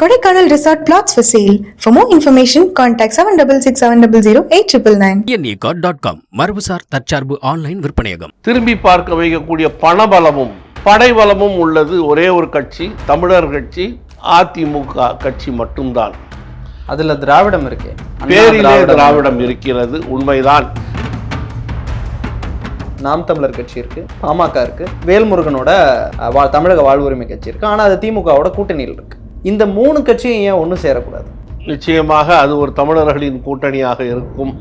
Kodaikanal Resort Plots for sale. For more information, contact 7667008999. என்இகாட் dot com மரபுசார் தற்சார்பு online விற்பனையகம். திரும்பி பார்க்க வைக்கக்கூடிய பணபலமும் படைபலமும் உள்ளது ஒரே ஒரு கட்சி தமிழர் கட்சி அதிமுக கட்சி மட்டும்தான். அதுல திராவிடம் இருக்கு. பேரிலே திராவிடம். இருக்கிறது உண்மைதான். நாம் தமிழர் கட்சி இருக்கு பாமக இருக்கு வேல்முருகனோட தமிழக வாழ்வுரிமை கட்சி இருக்கு ஆனா அது திமுகவோட கூட்டணியில் இருக்கு. இந்த மூணு கட்சியும் ஏன் ஒன்றும் சேரக்கூடாது? நிச்சயமாக அது ஒரு தமிழர்களின் கூட்டணியாக இருக்கும்.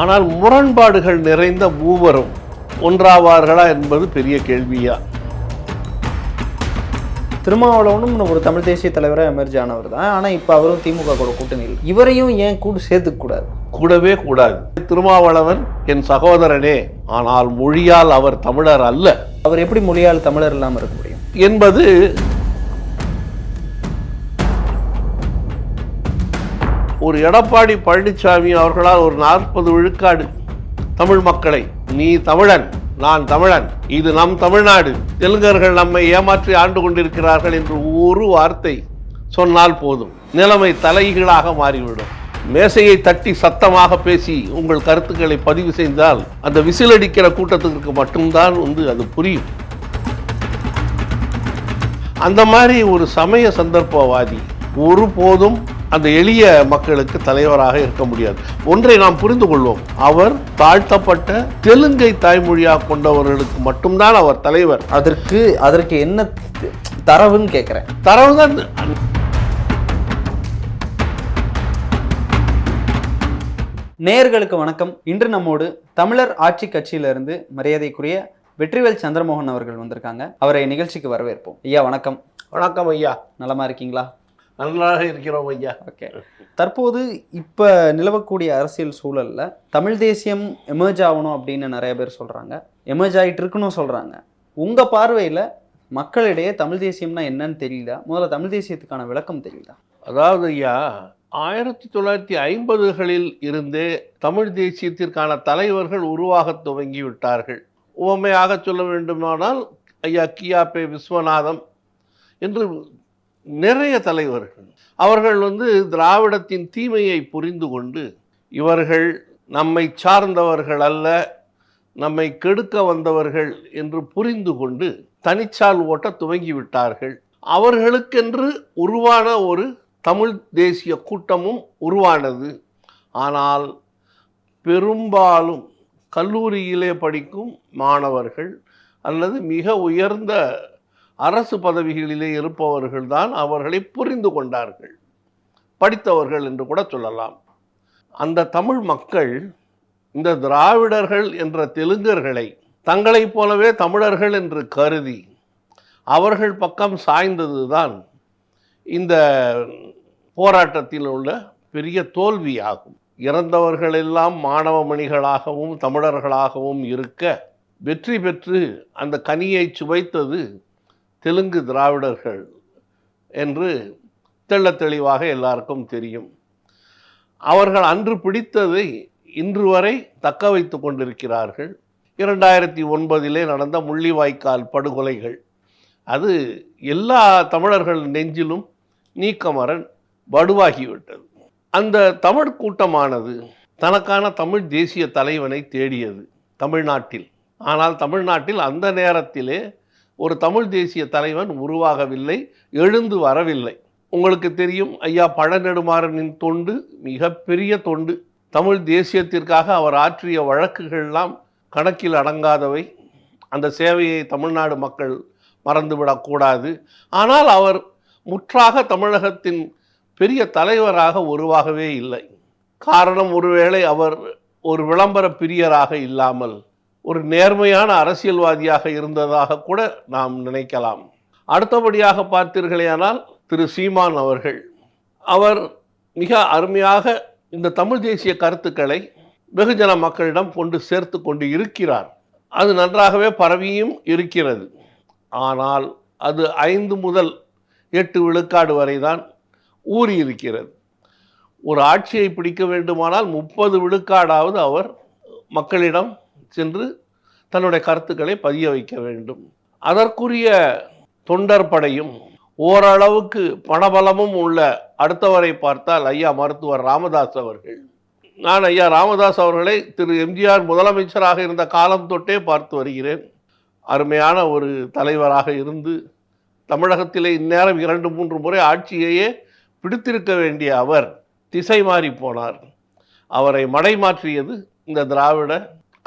ஆனால் முரண்பாடுகள் நிறைந்த மூவரும் ஒன்றாவார்களா என்பது பெரிய கேள்வியா? திருமாவளவனும் ஒரு தமிழ் தேசிய தலைவராக எமர்ஜ் ஆனவர் தான். ஆனா இப்போ அவரும் திமுக கூட கூட்டணியில் இவரையும் ஏன் கூட சேர்த்துக்க கூடாது? கூடவே கூடாது. திருமாவளவன் என் சகோதரனே ஆனால் மொழியால் அவர் தமிழர் அல்ல. அவர் எப்படி மொழியால் தமிழர் இல்லாமல் இருக்க முடியும்? என்பது ஒரு எடப்பாடி பழனிசாமி அவர்களால் ஒரு நாற்பது விழுக்காடு தமிழ் மக்களை நீ தமிழன் நான் தமிழன் இது நம் தமிழ்நாடு. தெலுங்கர்கள் நம்மை ஏமாற்றி ஆண்டு கொண்டிருக்கிறார்கள் என்று ஒரு வார்த்தை சொன்னால் போதும். நிலைமை தலைகீழாக மாறிவிடும். மேசையை தட்டி சத்தமாக பேசி உங்கள் கருத்துக்களை பதிவு செய்தால் அந்த விசிலடிக்கிற கூட்டத்திற்கு மட்டும்தான் வந்து அது புரியும். அந்த மாதிரி ஒரு சமய சந்தர்ப்பவாதி ஒருபோதும் அந்த எளிய மக்களுக்கு தலைவராக இருக்க முடியாது. ஒன்றை நாம் புரிந்து கொள்வோம். அவர் தாழ்த்தப்பட்ட தெலுங்கை தாய்மொழியாக கொண்டவர்களுக்கு மட்டும்தான் அவர் தலைவர். அதற்கு அதற்கு என்ன தரவுன்னு கேட்குறேன். தரவுதான் நேயர்களுக்கு வணக்கம். இன்று நம்மோடு தமிழர் ஆட்சி கட்சியிலிருந்து மரியாதைக்குரிய வெற்றிவேல் சந்திரமோகன் அவர்கள் வந்திருக்காங்க. அவரை நிகழ்ச்சிக்கு வரவேற்போம். ஐயா வணக்கம். வணக்கம் ஐயா. நலமா இருக்கீங்களா? நன்றாக இருக்கிறோம் ஐயா. ஓகே. தற்போது இப்போ நிலவக்கூடிய அரசியல் சூழல்ல தமிழ் தேசியம் எமர்ஜ் ஆகணும் அப்படின்னு நிறைய பேர் சொல்றாங்க. எமர்ஜ் ஆகிட்டு இருக்குன்னு சொல்றாங்க. உங்க பார்வையில மக்களிடையே தமிழ் தேசியம்னா என்னன்னு தெரியல. முதல்ல தமிழ் தேசியத்துக்கான விளக்கம் தெரியல அதாவது ஐயா ஆயிரத்தி தொள்ளாயிரத்தி ஐம்பதுகளில் இருந்தே தமிழ் தேசியத்திற்கான தலைவர்கள் உருவாகத் துவங்கி விட்டார்கள் உவமையாக சொல்ல வேண்டுமானால் ஐயா கியாபே விஸ்வநாதம் என்று நிறைய தலைவர்கள். அவர்கள் வந்து திராவிடத்தின் தீமையை புரிந்து கொண்டு இவர்கள் நம்மை சார்ந்தவர்கள் அல்ல நம்மை கெடுக்க வந்தவர்கள் என்று புரிந்து கொண்டு தனிச்சால் ஓட்ட துவங்கி விட்டார்கள் அவர்களுக்கென்று உருவான ஒரு தமிழ் தேசிய கூட்டமும் உருவானது. ஆனால் பெரும்பாலும் கல்லூரியிலே படிக்கும் மாணவர்கள் அல்லது மிக உயர்ந்த அரசு பதவிகளிலே இருப்பவர்கள் தான் அவர்களை புரிந்து கொண்டார்கள். படித்தவர்கள் என்று கூட சொல்லலாம். அந்த தமிழ் மக்கள் இந்த திராவிடர்கள் என்ற தெலுங்கர்களை தங்களைப் போலவே தமிழர்கள் என்று கருதி அவர்கள் பக்கம் சாய்ந்ததுதான் இந்த போராட்டத்தில் உள்ள பெரிய தோல்வியாகும். இறந்தவர்களெல்லாம் மாணவ மணிகளாகவும் தமிழர்களாகவும் இருக்க வெற்றி பெற்று அந்த கனியை சுவைத்தது தெலுங்கு திராவிடர்கள் என்று தெள்ள தெளிவாக எல்லாருக்கும் தெரியும். அவர்கள் அன்று பிடித்ததை இன்று வரை தக்க வைத்து கொண்டிருக்கிறார்கள். இரண்டாயிரத்தி ஒன்பதிலே நடந்த முள்ளிவாய்க்கால் படுகொலைகள் அது எல்லா தமிழர்கள் நெஞ்சிலும் நீக்கமரன் வடுவாகிவிட்டது. அந்த தமிழ் கூட்டமானது தனக்கான தமிழ் தேசிய தலைவனை தேடியது தமிழ்நாட்டில். ஆனால் தமிழ்நாட்டில் அந்த நேரத்திலே ஒரு தமிழ் தேசிய தலைவன் உருவாகவில்லை எழுந்து வரவில்லை. உங்களுக்கு தெரியும் ஐயா பழநெடுமாறனின் தொண்டு மிகப்பெரிய தொண்டு. தமிழ் தேசியத்திற்காக அவர் ஆற்றிய வழக்குகள்லாம் கணக்கில் அடங்காதவை. அந்த சேவையை தமிழ்நாடு மக்கள் மறந்துவிடக்கூடாது. ஆனால் அவர் முற்றாக தமிழகத்தின் பெரிய தலைவராக உருவாகவே இல்லை. காரணம் ஒருவேளை அவர் ஒரு விளம்பர பிரியராக இல்லாமல் ஒரு நேர்மையான அரசியல்வாதியாக இருந்ததாக கூட நாம் நினைக்கலாம். அடுத்தபடியாக பார்த்தீர்களேயானால் திரு சீமான் அவர்கள். அவர் மிக அருமையாக இந்த தமிழ் தேசிய கருத்துக்களை வெகுஜன மக்களிடம் கொண்டு சேர்த்து கொண்டு இருக்கிறார். அது நன்றாகவே பரவியும் இருக்கிறது. ஆனால் அது ஐந்து முதல் எட்டு விழுக்காடு வரை தான் ஊறி இருக்கிறது ஒரு ஆட்சியை பிடிக்க வேண்டுமானால் முப்பது விழுக்காடாவது அவர் மக்களிடம் சென்று தன்னுடைய கருத்துக்களை பதிய வைக்க வேண்டும். அதற்குரிய தொண்டர் படையும் ஓரளவுக்கு பணபலமும் உள்ள அடுத்தவரை பார்த்தால் ஐயா மருத்துவர் ராமதாஸ் அவர்கள். நான் ஐயா ராமதாஸ் அவர்களை திரு எம்ஜிஆர் முதலமைச்சராக இருந்த காலம் தொட்டே பார்த்து வருகிறேன். அருமையான ஒரு தலைவராக இருந்து தமிழகத்திலே இந்நேரம் இரண்டு மூன்று முறை ஆட்சியையே பிடித்திருக்க வேண்டிய அவர் திசை மாறி போனார். அவரை மடைமாற்றியது இந்த திராவிட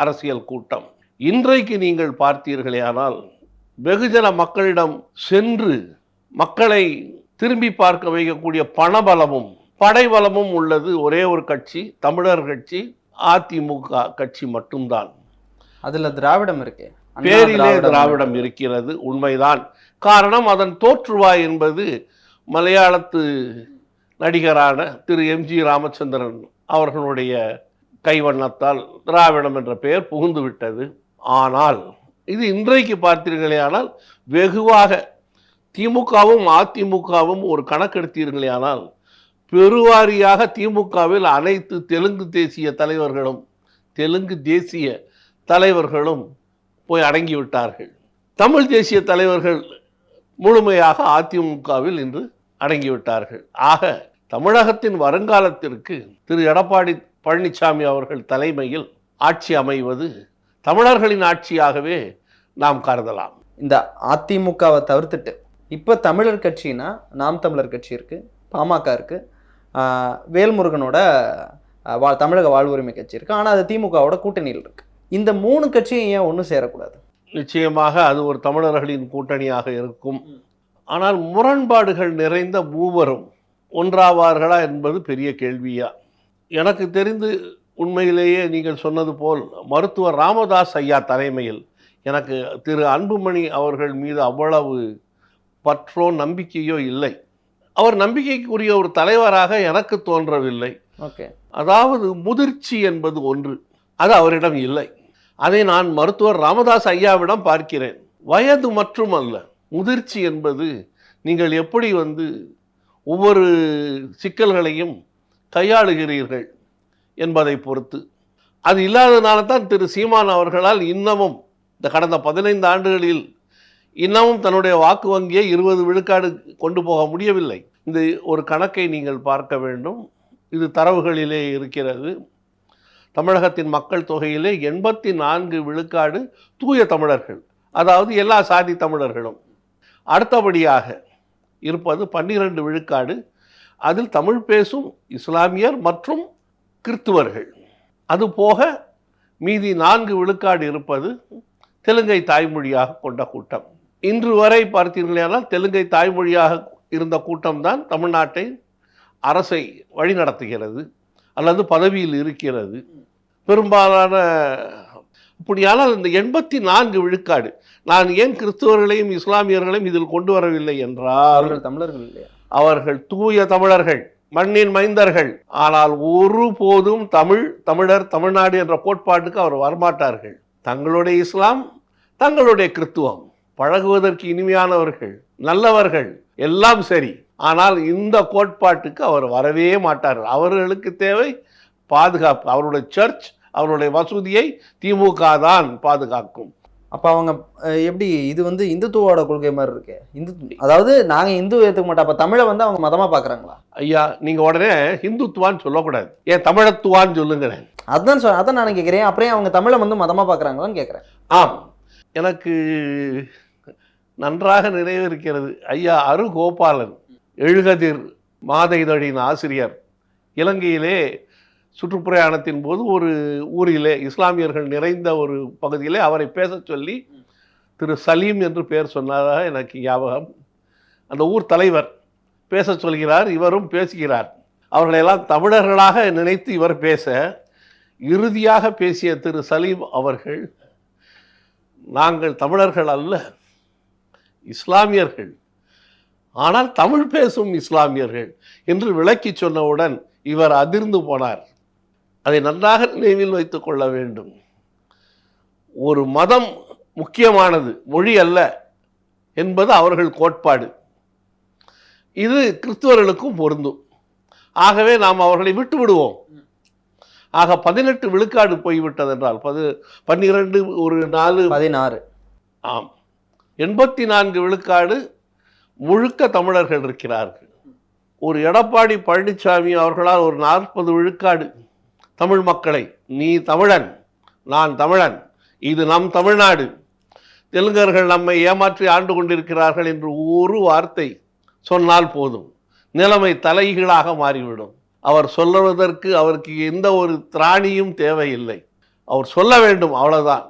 அரசியல் கூட்டம். இன்றைக்கு நீங்கள் பார்த்தீர்களேயானால் வெகுஜன மக்களிடம் சென்று மக்களை திரும்பி பார்க்க வைக்கக்கூடிய பணபலமும் படைபலமும் உள்ளது ஒரே ஒரு கட்சி தமிழர் கட்சி அதிமுக கட்சி மட்டும்தான். அதுல திராவிடம் இருக்கே. பேரிலே திராவிடம். இருக்கிறது உண்மைதான். காரணம் அதன் தோற்றுவாய் என்பது மலையாளத்து நடிகரான திரு எம்ஜி ராமச்சந்திரன் அவர்களுடைய கைவண்ணத்தால் திராவிடம் என்ற பெயர் புகுந்து விட்டது. ஆனால் இது இன்றைக்கு பார்த்தீர்களேயானால் வெகுவாக திமுகவும் அதிமுகவும் ஒரு கணக்கெடுத்தீர்களேயானால் பெருவாரியாக திமுகவில் அனைத்து தெலுங்கு தேசிய தலைவர்களும் தெலுங்கு தேசிய தலைவர்களும் போய் அடங்கிவிட்டார்கள். தமிழ் தேசிய தலைவர்கள் முழுமையாக அதிமுகவில் இன்று அடங்கிவிட்டார்கள். ஆக தமிழகத்தின் வருங்காலத்திற்கு திரு எடப்பாடி பழனிசாமி அவர்கள் தலைமையில் ஆட்சி அமைவது தமிழர்களின் ஆட்சியாகவே நாம் கருதலாம். இந்த அதிமுகவை தவிர்த்துட்டு இப்போ தமிழர் கட்சினா நாம் தமிழர் கட்சி இருக்கு பாமக இருக்கு ஆஹ் வேல்முருகனோட வா தமிழக வாழ்வுரிமை கட்சி இருக்கு. ஆனால் அது திமுகவோட கூட்டணியில் இருக்கு. இந்த மூணு கட்சியும் ஏன் ஒன்றும் சேரக்கூடாது? நிச்சயமாக அது ஒரு தமிழர்களின் கூட்டணியாக இருக்கும். ஆனால் முரண்பாடுகள் நிறைந்த மூவரும் ஒன்றாவார்களா என்பது பெரிய கேள்வியா. எனக்கு தெரிந்து உண்மையிலேயே நீங்கள் சொன்னது போல் மருத்துவர் ராமதாஸ் ஐயா தலைமையில் எனக்கு திரு அன்புமணி அவர்கள் மீது அவ்வளவு பற்றோ நம்பிக்கையோ இல்லை. அவர் நம்பிக்கைக்குரிய ஒரு தலைவராக எனக்கு தோன்றவில்லை. ஓகே. அதாவது முதிர்ச்சி என்பது ஒன்று அது அவரிடம் இல்லை. அதை நான் மருத்துவர் ராமதாஸ் ஐயாவிடம் பார்க்கிறேன். வயது மற்றும் அல்ல முதிர்ச்சி என்பது நீங்கள் எப்படி வந்து ஒவ்வொரு சிக்கல்களையும் கையாளுகிறீர்கள் என்பதை பொறுத்து. அது இல்லாததுனால தான் திரு சீமான் அவர்களால் இன்னமும் இந்த கடந்த பதினைந்து ஆண்டுகளில் இன்னமும் தன்னுடைய வாக்கு வங்கியை இருபது விழுக்காடு கொண்டு போக முடியவில்லை. இந்த ஒரு கணக்கை நீங்கள் பார்க்க வேண்டும். இது தரவுகளிலே இருக்கிறது. தமிழகத்தின் மக்கள் தொகையிலே எண்பத்தி நான்கு விழுக்காடு தூய தமிழர்கள் அதாவது எல்லா சாதி தமிழர்களும். அடுத்தபடியாக இருப்பது பன்னிரண்டு விழுக்காடு அதில் தமிழ் பேசும் இஸ்லாமியர் மற்றும் கிறித்துவர்கள். அதுபோக மீதி நான்கு விழுக்காடு இருப்பது தெலுங்கை தாய்மொழியாக கொண்ட கூட்டம். இன்று வரை பார்த்தீர்களானால் தெலுங்கை தாய்மொழியாக இருந்த கூட்டம்தான் தமிழ்நாட்டை அரசை வழிநடத்துகிறது அல்லது பதவியில் இருக்கிறது. பெரும்பாலான அப்படியானால் இந்த எண்பத்தி நான்கு விழுக்காடு நான் ஏன் கிறிஸ்துவர்களையும் இஸ்லாமியர்களையும் இதில் கொண்டு வரவில்லை என்றால் தமிழர்கள் இல்லையா? அவர்கள் தூய தமிழர்கள் மண்ணின் மைந்தர்கள். ஆனால் ஒருபோதும் தமிழ் தமிழர் தமிழ்நாடு என்ற கோட்பாட்டுக்கு அவர் வரமாட்டார்கள். தங்களுடைய இஸ்லாம் தங்களுடைய கிறித்துவம். பழகுவதற்கு இனிமையானவர்கள் நல்லவர்கள் எல்லாம் சரி. ஆனால் இந்த கோட்பாட்டுக்கு அவர் வரவே மாட்டார் அவர்களுக்கு தேவை பாதுகாப்பு. அவருடைய சர்ச் அவருடைய மசூதியை திமுக தான் பாதுகாக்கும். அப்போ அவங்க எப்படி இது வந்து இந்துத்துவோட கொள்கை மாதிரி இருக்கு? இந்து அதாவது நாங்க இந்து ஏத்துக்க மாட்டோம். அப்ப தமிழை வந்து அவங்க மதமா பாக்குறாங்களா? ஐயா நீங்க உடனே ஹிந்துத்துவான்னு சொல்லக்கூடாது. ஏன் தமிழத்துவான்னு சொல்லுங்களேன். அதான் சொல் அதான் நான் கேட்குறேன் அப்புறம் அவங்க தமிழை வந்து மதமா பாக்குறாங்களான்னு கேட்குறேன் ஆம். எனக்கு நன்றாக நினைவிருக்கிறது ஐயா அரு கோபாலன் எழுகதிர் மாத இதழின் ஆசிரியர் இலங்கையிலே சுற்றுப்பிரயாணத்தின் போது ஒரு ஊரிலே இஸ்லாமியர்கள் நிறைந்த ஒரு பகுதியிலே அவரை பேச சொல்லி திரு சலீம் என்று பெயர் சொன்னதாக எனக்கு ஞாபகம். அந்த ஊர் தலைவர் பேச சொல்கிறார் இவரும் பேசுகிறார். அவர்களெல்லாம் தமிழர்களாக நினைத்து இவர் பேச இறுதியாக பேசிய திரு சலீம் அவர்கள் நாங்கள் தமிழர்கள் அல்ல இஸ்லாமியர்கள். ஆனால் தமிழ் பேசும் இஸ்லாமியர்கள் என்று விளக்கி சொன்னவுடன் இவர் அதிர்ந்து போனார். அதை நன்றாக நினைவில் வைத்துக் கொள்ள வேண்டும். ஒரு மதம் முக்கியமானது மொழி அல்ல என்பது அவர்கள் கோட்பாடு. இது கிறிஸ்துவர்களுக்கும் பொருந்தும். ஆகவே நாம் அவர்களை விட்டு விடுவோம். ஆக பதினெட்டு விழுக்காடு போய்விட்டது என்றால் பது பன்னிரண்டு ஒரு நாலு பதினாறு. ஆம். எண்பத்தி நான்கு விழுக்காடு முழுக்க தமிழர்கள் இருக்கிறார்கள். ஒரு எடப்பாடி பழனிசாமி அவர்களால் ஒரு நாற்பது விழுக்காடு தமிழ் மக்களை நீ தமிழன் நான் தமிழன் இது நம் தமிழ்நாடு. தெலுங்கர்கள் நம்மை ஏமாற்றி ஆண்டு கொண்டிருக்கிறார்கள் என்று ஒரு வார்த்தை சொன்னால் போதும். நிலைமை தலைகீழாக மாறிவிடும். அவர் சொல்லுவதற்கு அவருக்கு எந்த ஒரு திராணியும் தேவையில்லை. அவர் சொல்ல வேண்டும் அவ்வளோதான்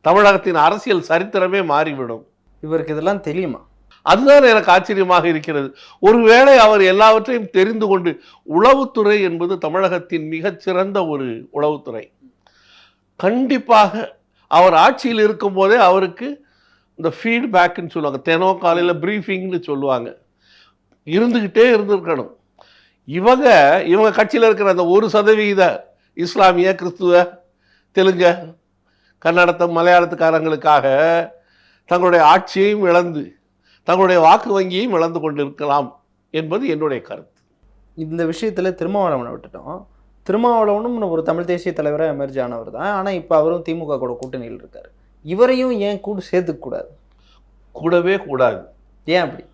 தமிழகத்தின் அரசியல் சரித்திரமே மாறிவிடும். இவருக்கு இதெல்லாம் தெரியுமா? அதுதான் எனக்கு ஆச்சரியமாக இருக்கிறது. ஒருவேளை அவர் எல்லாவற்றையும் தெரிந்து கொண்டு உளவுத்துறை என்பது தமிழகத்தின் மிகச்சிறந்த ஒரு உளவுத்துறை. கண்டிப்பாக அவர் ஆட்சியில் இருக்கும்போதே அவருக்கு இந்த ஃபீட்பேக்குன்னு சொல்லுவாங்க. தினம் காலையில் ப்ரீஃபிங்னு சொல்லுவாங்க. இருந்துக்கிட்டே இருந்திருக்கணும். இவங்க இவங்க கட்சியில் இருக்கிற அந்த ஒரு சதவிகித இஸ்லாமிய கிறிஸ்துவ தெலுங்க கன்னடத்த மலையாளத்துக்காரங்களுக்காக தங்களுடைய ஆட்சியையும் இழந்து தங்களுடைய வாக்கு வங்கியையும் இழந்து கொண்டிருக்கலாம் என்பது என்னுடைய கருத்து. இந்த விஷயத்தில் திருமாவளவனை விட்டுட்டோம். திருமாவளவனும் ஒரு தமிழ் தேசிய தலைவராக எமர்ஜ் ஆனவர் தான். ஆனால் இப்போ அவரும் திமுக கூட கூட்டணியில் இருக்கார். இவரையும் ஏன் கூட சேர்த்துக்கூடாது கூடவே கூடாது. ஏன் அப்படி?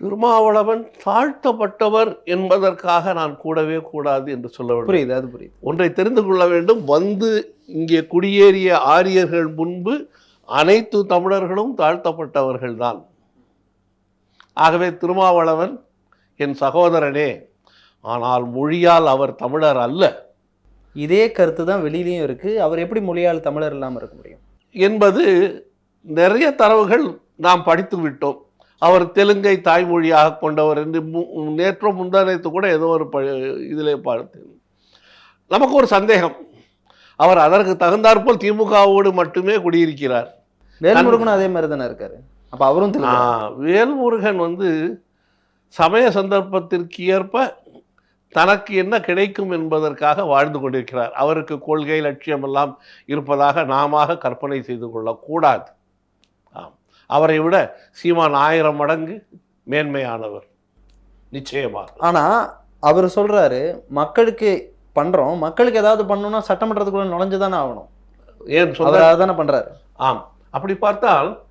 திருமாவளவன் தாழ்த்தப்பட்டவர் என்பதற்காக நான் கூடவே கூடாது என்று சொல்ல வேண்டும். புரியுது அது புரியுது. ஒன்றை தெரிந்து கொள்ள வேண்டும். வந்து இங்கே குடியேறிய ஆரியர்கள் முன்பு அனைத்து தமிழர்களும் தாழ்த்தப்பட்டவர்கள்தான். ஆகவே திருமாவளவன் என் சகோதரனே ஆனால் மொழியால் அவர் தமிழர் அல்ல. இதே கருத்து தான் வெளியிலயும் இருக்கு. அவர் எப்படி மொழியால் தமிழர் இல்லாமல் இருக்க முடியும்? என்பது நிறைய தரவுகள் நாம் படித்து விட்டோம். அவர் தெலுங்கை தாய்மொழியாக கொண்டவர் என்று நேற்றோ முந்தானத்து கூட ஏதோ ஒரு ப இதிலே பார்த்தேன் நமக்கு ஒரு சந்தேகம். அவர் அதற்கு தகுந்தாற்போல் திமுகவோடு மட்டுமே குடியிருக்கிறார். வேல்முருகனும் அதே மாதிரி தானே இருக்காரு. அப்ப அவரும் வேல்முருகன் வந்து சமய சந்தர்ப்பத்திற்கு ஏற்ப தனக்கு என்ன கிடைக்கும் என்பதற்காக வாழ்ந்து கொண்டிருக்கிறார். அவருக்கு கொள்கை லட்சியம் எல்லாம் இருப்பதாக நாம கற்பனை செய்து கொள்ளக்கூடாது. ஆம். அவரை விட சீமான் ஆயிரம் மடங்கு மேன்மையானவர். நிச்சயமாக. ஆனா அவர் சொல்றாரு மக்களுக்கு பண்றோம் மக்களுக்கு ஏதாவது பண்ணணும்னா சட்டமன்றத்துக்குள்ள நுழைஞ்சுதானே ஆகணும். ஏன் சொல்ல அவர் அதானே பண்றாரு. ஆம். அப்படி பார்த்தால்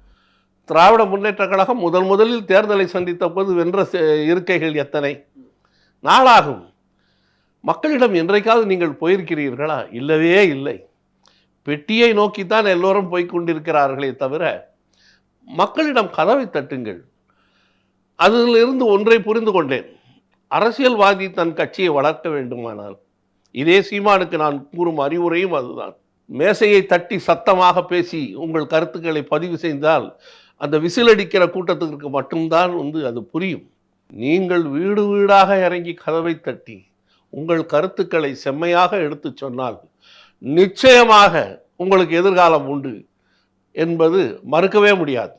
திராவிட முன்னேற்ற கழகம் முதல் முதலில் தேர்தலை சந்தித்த போது வென்ற செ- இருக்கைகள் எத்தனை? நாளாகும். மக்களிடம் என்றைக்காவது நீங்கள் போயிருக்கிறீர்களா? இல்லவே இல்லை. பெட்டியை நோக்கித்தான் எல்லோரும் போய்கொண்டிருக்கிறார்களே தவிர மக்களிடம் கதவை தட்டுங்கள். அதிலிருந்து ஒன்றை புரிந்து கொண்டேன். அரசியல்வாதி தன் கட்சியை வளர்க்க வேண்டுமானால். இதே சீமானுக்கு நான் கூறும் அறிவுரையும் அதுதான். மேசையை தட்டி சத்தமாக பேசி உங்கள் கருத்துக்களை பதிவு செய்தால் அந்த விசிலடிக்கிற கூட்டத்திற்கு மட்டும்தான் வந்து அது புரியும். நீங்கள் வீடு வீடாக இறங்கி கதவை தட்டி உங்கள் கருத்துக்களை செம்மையாக எடுத்துச் சொன்னால் நிச்சயமாக உங்களுக்கு எதிர்காலம் உண்டு என்பது மறுக்கவே முடியாது.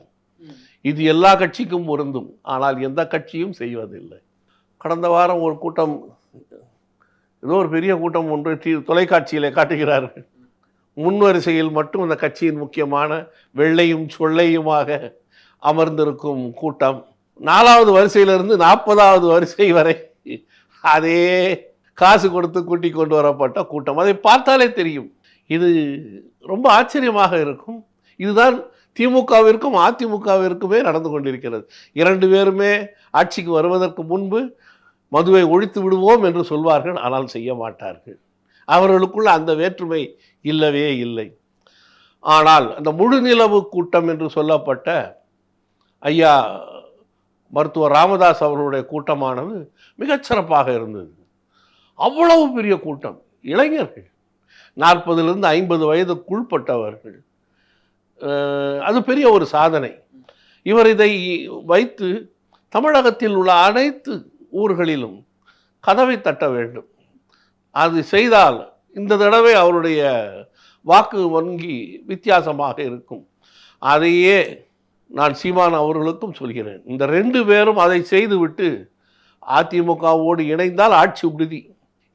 இது எல்லா கட்சிக்கும் பொருந்தும். ஆனால் எந்த கட்சியும் செய்வதில்லை. கடந்த வாரம் ஒரு கூட்டம் ஏதோ ஒரு பெரிய கூட்டம் ஒன்று தொலைக்காட்சியில் காட்டுகிறார்கள். முன்வரிசையில் மட்டும் இந்த கட்சியின் முக்கியமான வெள்ளையும் சொல்லையுமாக அமர்ந்திருக்கும் கூட்டம். நாலாவது வரிசையிலிருந்து நாற்பதாவது வரிசை வரை அதே காசு கொடுத்து கூட்டி கொண்டு வரப்பட்ட கூட்டம். அதை பார்த்தாலே தெரியும். இது ரொம்ப ஆச்சரியமாக இருக்கும். இதுதான் திமுகவிற்கும் அதிமுகவிற்குமே நடந்து கொண்டிருக்கிறது. இரண்டு பேருமே ஆட்சிக்கு வருவதற்கு முன்பு மதுவை ஒழித்து விடுவோம் என்று சொல்வார்கள் ஆனால் செய்ய மாட்டார்கள். அவர்களுக்குள்ள அந்த வேற்றுமை இல்லவே இல்லை. ஆனால் அந்த முழுநிலவு கூட்டம் என்று சொல்லப்பட்ட ஐயா மருத்துவர் ராமதாஸ் அவர்களுடைய கூட்டமானது மிகச்சிறப்பாக இருந்தது. அவ்வளவு பெரிய கூட்டம். இளைஞர்கள் நாற்பதுலேருந்து ஐம்பது வயதுக்குள்பட்டவர்கள். அது பெரிய ஒரு சாதனை. இவர் இதை வைத்து தமிழகத்தில் உள்ள அனைத்து ஊர்களிலும் கதவை தட்ட வேண்டும். அது செய்தால் இந்த தடவை அவருடைய வாக்கு வங்கி வித்தியாசமாக இருக்கும். அதையே நான் சீமான் அவர்களுக்கும் சொல்கிறேன். இந்த ரெண்டு பேரும் அதை செய்துவிட்டு அதிமுகவோடு இணைந்தால் ஆட்சி உறுதி.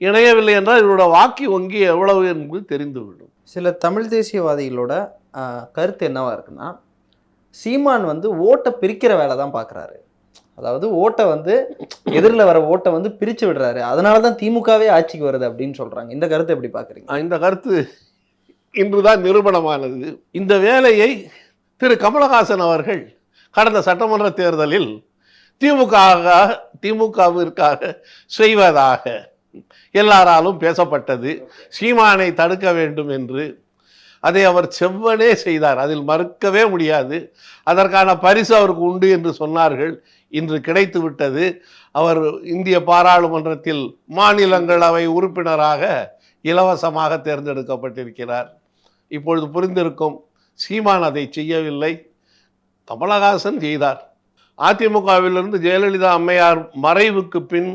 இணையவில்லை என்றால் இவரோட வாக்கு வங்கி எவ்வளவு என்பது தெரிந்துவிடும். சில தமிழ் தேசியவாதிகளோட கருத்து என்னவா இருக்குன்னா சீமான் வந்து ஓட்டை பிரிக்கிற வேலை தான் பார்க்குறாரு அதாவது ஓட்டை வந்து எதிரில் வர ஓட்டை வந்து பிரித்து விடுறாரு. அதனால தான் திமுகவே ஆட்சிக்கு வருது அப்படின்னு சொல்கிறாங்க இந்த கருத்தை எப்படி பார்க்குறீங்க? இந்த கருத்து இன்றுதான் நிரூபணமானது. இந்த வேலையை திரு கமலஹாசன் அவர்கள் கடந்த சட்டமன்ற தேர்தலில் திமுக திமுகவிற்காக செய்வதாக எல்லாராலும் பேசப்பட்டது. சீமானை தடுக்க வேண்டும் என்று அதை அவர் செவ்வனே செய்தார். அதில் மறுக்கவே முடியாது. அதற்கான பரிசு அவருக்கு உண்டு என்று சொன்னார்கள். இன்று கிடைத்து விட்டது. அவர் இந்திய பாராளுமன்றத்தில் மாநிலங்களவை உறுப்பினராக இலவசமாக தேர்ந்தெடுக்கப்பட்டிருக்கிறார். இப்பொழுது புரிந்திருக்கும் சீமான் அதை செய்யவில்லை. கமலஹாசன் செய்தார். அதிமுகவிலிருந்து ஜெயலலிதா அம்மையார் மறைவுக்கு பின்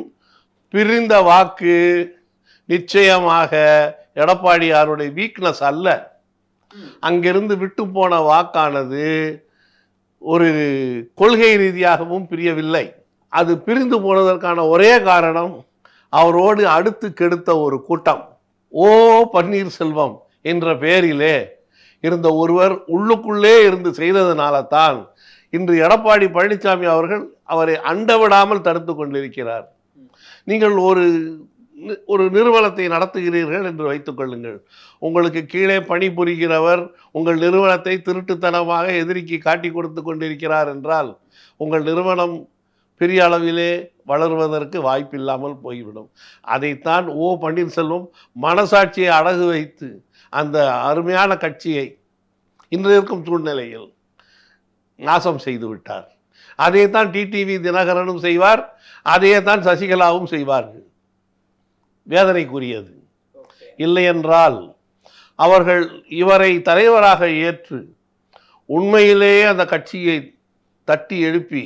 பிரிந்த வாக்கு நிச்சயமாக எடப்பாடியாருடைய வீக்னஸ் அல்ல. அங்கிருந்து விட்டு போன வாக்கானது ஒரு கொள்கை ரீதியாகவும் பிரியவில்லை. அது பிரிந்து போனதற்கான ஒரே காரணம் அவரோடு அடுத்து கெடுத்த ஒரு கூட்டம். ஓ பன்னீர்செல்வம் என்ற பெயரிலே இருந்த ஒருவர் உள்ளுக்குள்ளே இருந்து செய்ததனால தான் இன்று எடப்பாடி பழனிசாமி அவர்கள் அவரை அண்டவிடாமல் தடுத்து கொண்டிருக்கிறார். நீங்கள் ஒரு ஒரு நிறுவனத்தை நடத்துகிறீர்கள் என்று வைத்துக் கொள்ளுங்கள். உங்களுக்கு கீழே பணிபுரிகிறவர் உங்கள் நிறுவனத்தை திருட்டுத்தனமாக எதிரிக்கு காட்டி கொடுத்து கொண்டிருக்கிறார் என்றால் உங்கள் நிறுவனம் பெரிய அளவிலே வளருவதற்கு வாய்ப்பில்லாமல் போய்விடும். அதைத்தான் ஓ பன்னீர்செல்வம் மனசாட்சியை அடகு வைத்து அந்த அருமையான கட்சியை இன்று இருக்கும் சூழ்நிலையில் நாசம் செய்துவிட்டார் அதைத்தான் டிடிவி தினகரனும் செய்வார் அதையே தான் சசிகலாவும் செய்வார்கள். வேதனைக்குரியது. இல்லையென்றால் அவர்கள் இவரை தலைவராக ஏற்று உண்மையிலேயே அந்த கட்சியை தட்டி எழுப்பி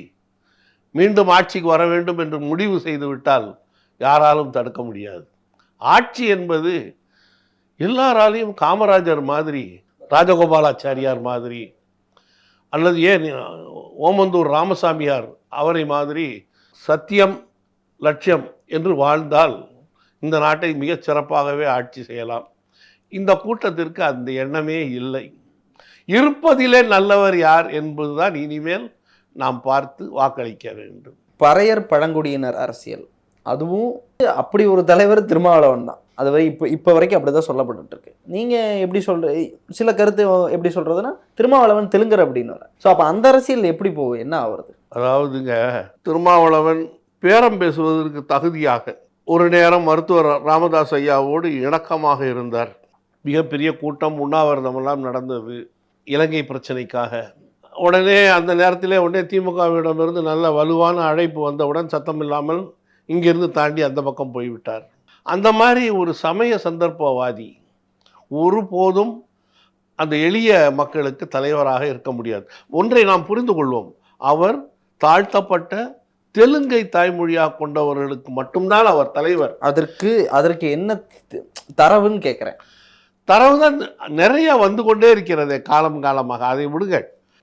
மீண்டும் ஆட்சிக்கு வர வேண்டும் என்று முடிவு செய்துவிட்டால் யாராலும் தடுக்க முடியாது. ஆட்சி என்பது எல்லாராலையும் காமராஜர் மாதிரி ராஜகோபாலாச்சாரியார் மாதிரி அல்லது ஏன் ஓமந்தூர் ராமசாமியார் அவரை மாதிரி சத்தியம் லட்சியம் என்று வாழ்ந்தால் இந்த நாட்டை மிகச் சிறப்பாகவே ஆட்சி செய்யலாம். இந்த கூட்டத்திற்கு அந்த எண்ணமே இல்லை. இருப்பதிலே நல்லவர் யார் என்பதுதான் இனிமேல் நாம் பார்த்து வாக்களிக்க வேண்டும். பறையர் பழங்குடியினர் அரசியல். அதுவும் அப்படி ஒரு தலைவர் திருமாவளவன் தான். அது வரை இப்போ இப்போ வரைக்கும் அப்படிதான் சொல்லப்பட்டுட்டு இருக்கு. நீங்க எப்படி சொல்ற சில கருத்து எப்படி சொல்றதுன்னா திருமாவளவன் தெலுங்கர் அப்படின்னு ஸோ அப்போ அந்த அரசியல் எப்படி போகும்? என்ன ஆகுறது? அதாவதுங்க திருமாவளவன் பேரம் பேசுவதற்கு தகுதியாக ஒரு நேரம் மருத்துவர் ராமதாஸ் ஐயாவோடு இணக்கமாக இருந்தார். மிகப்பெரிய கூட்டம் உண்ணாவிரதமெல்லாம் நடந்தது இலங்கை பிரச்சனைக்காக. உடனே அந்த நேரத்திலே உடனே திமுகவிடமிருந்து நல்ல வலுவான அழைப்பு வந்தவுடன் சத்தம் இல்லாமல் இங்கிருந்து தாண்டி அந்த பக்கம் போய்விட்டார். அந்த மாதிரி ஒரு சமய சந்தர்ப்பவாதி ஒருபோதும் அந்த எளிய மக்களுக்கு தலைவராக இருக்க முடியாது. ஒன்றை நாம் புரிந்து கொள்வோம். அவர் தாழ்த்தப்பட்ட தெலுங்கை தாய்மொழியாக கொண்டவர்களுக்கு மட்டும்தான் அவர் தலைவர். அதற்கு அதற்கு என்ன தரவுன்னு கேட்குறேன் தரவு தான் நிறைய வந்து கொண்டே இருக்கிறதே காலம் காலமாக. அதை விடுங்க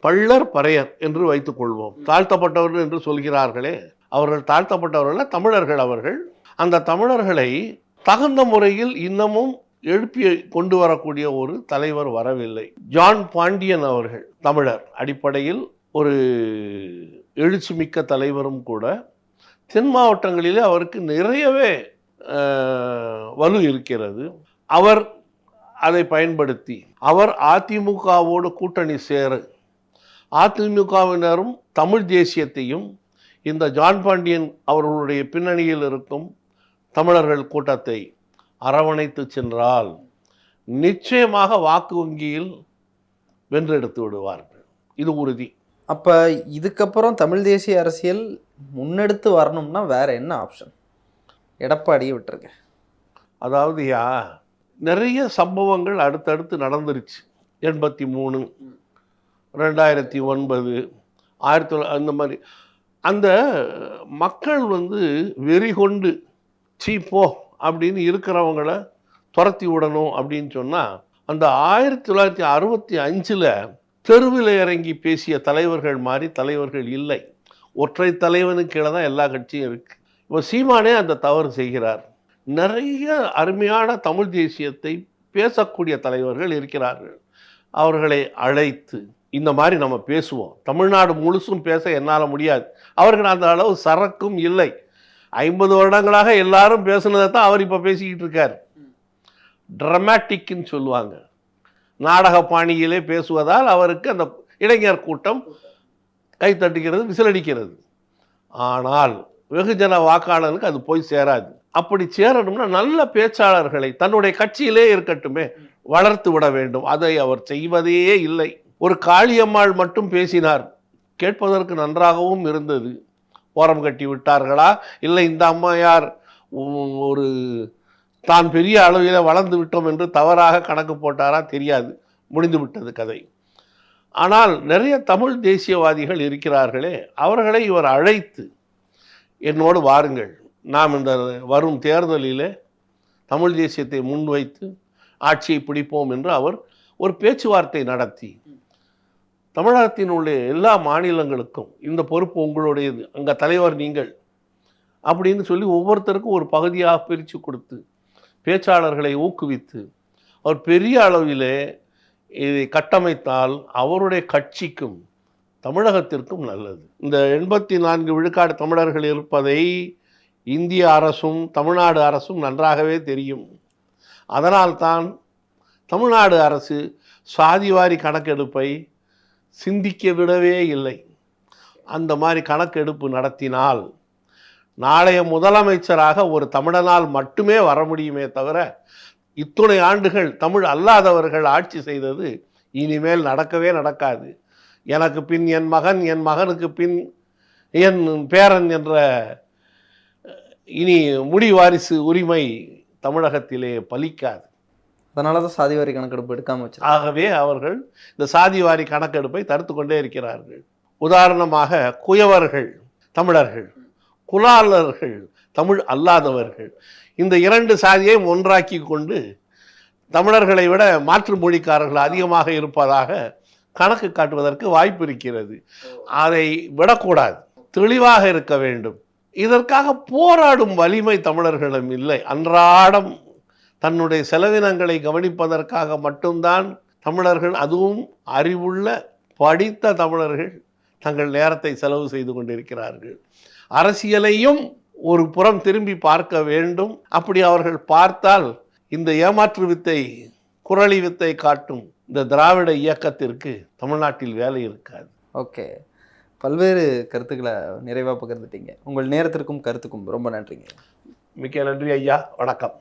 பள்ளர் பறையர் என்று வைத்துக் கொள்வோம். தாழ்த்தப்பட்டவர்கள் என்று சொல்கிறார்களே. அவர்கள் தாழ்த்தப்பட்டவர்கள் தமிழர்கள் அவர்கள். அந்த தமிழர்களை தகுந்த முறையில் இன்னமும் எழுப்பி கொண்டு வரக்கூடிய ஒரு தலைவர் வரவில்லை. ஜான் பாண்டியன் அவர்கள் தமிழர். அடிப்படையில் ஒரு எழுச்சிமிக்க தலைவரும் கூட தென் மாவட்டங்களிலே அவருக்கு நிறையவே வலு இருக்கிறது. அவர் அதை பயன்படுத்தி அவர் அதிமுகவோடு கூட்டணி சேர அதிமுகவினரும் தமிழ் தேசியத்தையும் இந்த ஜான் பாண்டியன் அவர்களுடைய பின்னணியில் இருக்கும் தமிழர்கள் கூட்டத்தை அரவணைத்து சென்றால் நிச்சயமாக வாக்கு வங்கியில் வென்றெடுத்து விடுவார்கள். இது உறுதி. அப்போ இதுக்கப்புறம் தமிழ் தேசிய அரசியல் முன்னெடுத்து வரணும்னா வேறு என்ன ஆப்ஷன் எடப்பாடியை விட்டுருங்க. அதாவது யா நிறைய சம்பவங்கள் அடுத்தடுத்து நடந்துருச்சு. எண்பத்தி மூணு ரெண்டாயிரத்தி ஒன்பது ஆயிரத்தி தொள்ள அந்த மாதிரி. அந்த மக்கள் வந்து வெறி கொண்டு சீ போ அப்படின்னு இருக்கிறவங்கள துரத்தி விடணும் அப்படின்னு சொன்னால் அந்த ஆயிரத்தி தொள்ளாயிரத்தி அறுபத்தி அஞ்சில் தெருவில் இறங்கி பேசிய தலைவர்கள் மாதிரி தலைவர்கள் இல்லை. ஒற்றை தலைவனுக்கு கீழே தான் எல்லா கட்சியும் இருக்குது இப்போ சீமானே அந்த தவறு செய்கிறார். நிறைய அருமையான தமிழ் தேசியத்தை பேசக்கூடிய தலைவர்கள் இருக்கிறார்கள். அவர்களை அழைத்து இந்த மாதிரி நம்ம பேசுவோம். தமிழ்நாடு முழுசும் பேச என்னால் முடியாது. அவர்கள் அந்த அளவு சரக்கும் இல்லை. ஐம்பது வருடங்களாக எல்லாரும் பேசுனதை தான் அவர் இப்போ பேசிக்கிட்டு இருக்கார். ட்ரமேட்டிக்குன்னு சொல்லுவாங்க. நாடக பாணியிலே பேசுவதால் அவருக்கு அந்த இளைஞர் கூட்டம் கைத்தட்டுகிறது விசிலடிக்கிறது. ஆனால் வெகுஜன வாக்காளருக்கு அது போய் சேராது. அப்படி சேரணும்னா நல்ல பேச்சாளர்களை தன்னுடைய கட்சியிலே இருக்கட்டுமே வளர்த்து விட வேண்டும். அதை அவர் செய்வதே இல்லை. ஒரு காளியம்மாள் மட்டும் பேசினார். கேட்பதற்கு நன்றாகவும் இருந்தது. ஓரம் கட்டி விட்டார்களா? இல்லை இந்த அம்மையார் ஒரு தான் பெரிய அளவில் வளர்ந்து விட்டோம் என்று தவறாக கணக்கு போட்டாரா தெரியாது. முடிந்து விட்டது கதை. ஆனால் நிறைய தமிழ் தேசியவாதிகள் இருக்கிறார்களே அவர்களை இவர் அழைத்து என்னோடு வாருங்கள். நாம் இந்த வரும் தேர்தலில் தமிழ் தேசியத்தை முன்வைத்து ஆட்சியை பிடிப்போம் என்று அவர் ஒரு பேச்சுவார்த்தை நடத்தி. தமிழகத்தின் உள்ள எல்லா மாநிலங்களுக்கும் இந்த பொறுப்பு உங்களுடையது அங்கே தலைவர் நீங்கள் அப்படின்னு சொல்லி ஒவ்வொருத்தருக்கும் ஒரு பகுதியாக பிரித்து கொடுத்து பேச்சாளர்களை ஊக்குவித்து அவர் பெரிய அளவிலே இதை கட்டமைத்தால் அவருடைய கட்சிக்கும் தமிழகத்திற்கும் நல்லது. இந்த எண்பத்தி நான்கு விழுக்காடு தமிழர்கள் இருப்பதை இந்திய அரசும் தமிழ்நாடு அரசும் நன்றாகவே தெரியும். அதனால்தான் தமிழ்நாடு அரசு சாதிவாரி கணக்கெடுப்பை சிந்திக்க விடவே இல்லை. அந்த மாதிரி கணக்கெடுப்பு நடத்தினால் நாளைய முதலமைச்சராக ஒரு தமிழனால் மட்டுமே வர முடியுமே தவிர இத்துணை ஆண்டுகள் தமிழ் அல்லாதவர்கள் ஆட்சி செய்தது இனிமேல் நடக்கவே நடக்காது. எனக்கு பின் என் மகன் என் மகனுக்கு பின் என் பேரன் என்ற இனி முடி வாரிசு உரிமை தமிழகத்திலே பலிக்காது. அதனால தான் சாதிவாரி கணக்கெடுப்பு எடுக்காம வச்சிருக்காங்க. ஆகவே அவர்கள் இந்த சாதிவாரி கணக்கெடுப்பை தடுத்து கொண்டே இருக்கிறார்கள். உதாரணமாக குயவர்கள் தமிழர்கள். குலாளர்கள் தமிழ் அல்லாதவர்கள். இந்த இரண்டு சாதியையும் ஒன்றாக்கி கொண்டு தமிழர்களை விட மாற்று மொழிக்காரர்கள் அதிகமாக இருப்பதாக கணக்கு காட்டுவதற்கு வாய்ப்பு இருக்கிறது. அதை விடக்கூடாது. தெளிவாக இருக்க வேண்டும். இதற்காக போராடும் வலிமை தமிழர்களிடம் இல்லை. அன்றாடம் தன்னுடைய செலவினங்களை கவனிப்பதற்காக மட்டும்தான் தமிழர்கள் அதுவும் அறிவுள்ள படித்த தமிழர்கள் தங்கள் நேரத்தை செலவு செய்து கொண்டிருக்கிறார்கள். அரசியலையும் ஒரு புறம் திரும்பி பார்க்க வேண்டும். அப்படி அவர்கள் பார்த்தால் இந்த ஏமாற்று வித்தை குரளி வித்தை காட்டும் இந்த திராவிட இயக்கத்திற்கு தமிழ்நாட்டில் வேலை இருக்காது. ஓகே. பல்வேறு கருத்துக்களை நிறைவாக பகிர்ந்துட்டீங்க. உங்கள் நேரத்திற்கும் கருத்துக்கும் ரொம்ப நன்றிங்க. மிக்க நன்றி ஐயா. வணக்கம்.